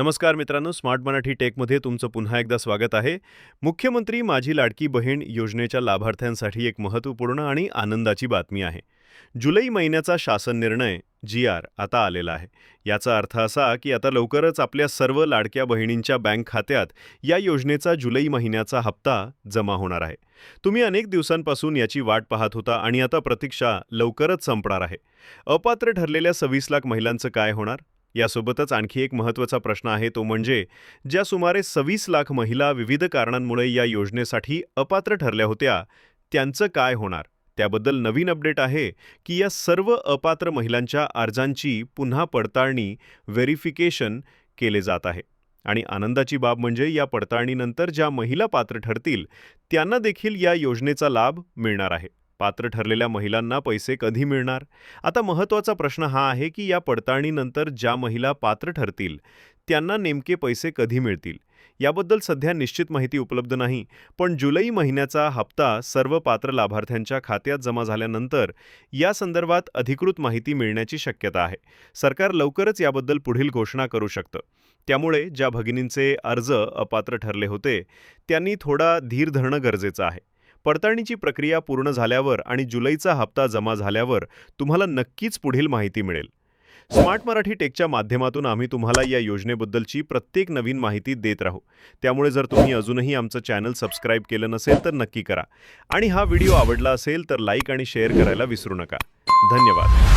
नमस्कार मित्रांनो स्मार्ट मराठी टेकमध्ये तुमचं पुन्हा एकदा स्वागत आहे. मुख्यमंत्री माझी लाडकी बहीण योजनेच्या लाभार्थ्यांसाठी एक महत्त्वपूर्ण आणि आनंदाची बातमी आहे. जुलै महिन्याचा शासन निर्णय जी आर आता आलेला आहे. याचा अर्थ असा की आता लवकरच आपल्या सर्व लाडक्या बहिणींच्या बँक खात्यात या योजनेचा जुलै महिन्याचा हप्ता जमा होणार आहे. तुम्ही अनेक दिवसांपासून याची वाट पाहत होता आणि आता प्रतीक्षा लवकरच संपणार आहे. अपात्र ठरलेल्या सव्वीस लाख महिलांचं काय होणार? यासोबतच आणखी एक महत्त्वाचा प्रश्न आहे तो म्हणजे ज्या सुमारे सव्वीस लाख महिला विविध कारणांमुळे या योजनेसाठी अपात्र ठरल्या होत्या त्यांचं काय होणार? त्याबद्दल नवीन अपडेट आहे की या सर्व अपात्र महिलांच्या अर्जांची पुन्हा पडताळणी व्हेरिफिकेशन केले जात आहे. आणि आनंदाची बाब म्हणजे या पडताळणीनंतर ज्या महिला पात्र ठरतील त्यांना देखील या योजनेचा लाभ मिळणार आहे. पात्र ठरलेल्या महिलांना पैसे कधी मिळणार? आता महत्त्वाचा प्रश्न हा आहे की या पडताळणीनंतर ज्या महिला पात्र ठरतील त्यांना नेमके पैसे कधी मिळतील? याबद्दल सध्या निश्चित माहिती उपलब्ध नाही पण जुलै महिन्याचा हप्ता सर्व पात्र लाभार्थ्यांच्या खात्यात जमा झाल्यानंतर या संदर्भात अधिकृत माहिती मिळण्याची शक्यता आहे. सरकार लवकरच याबद्दल पुढील घोषणा करू शकतं. त्यामुळे ज्या भगिनींचे अर्ज अपात्र ठरले होते त्यांनी थोडा धीर धरणं गरजेचं आहे. पडताळणीची प्रक्रिया पूर्ण झाल्यावर आणि जुलैचा हप्ता जमा झाल्यावर तुम्हाला नक्कीच पुढील माहिती मिळेल. स्मार्ट मराठी टेकच्या माध्यमातून आम्ही तुम्हाला या योजनेबद्दलची प्रत्येक नवीन माहिती देत राहू. त्यामुळे जर तुम्ही अजूनही आमचं चॅनल सबस्क्राईब केलं नसेल तर नक्की करा. आणि हा व्हिडिओ आवडला असेल तर लाईक आणि शेअर करायला विसरू नका. धन्यवाद.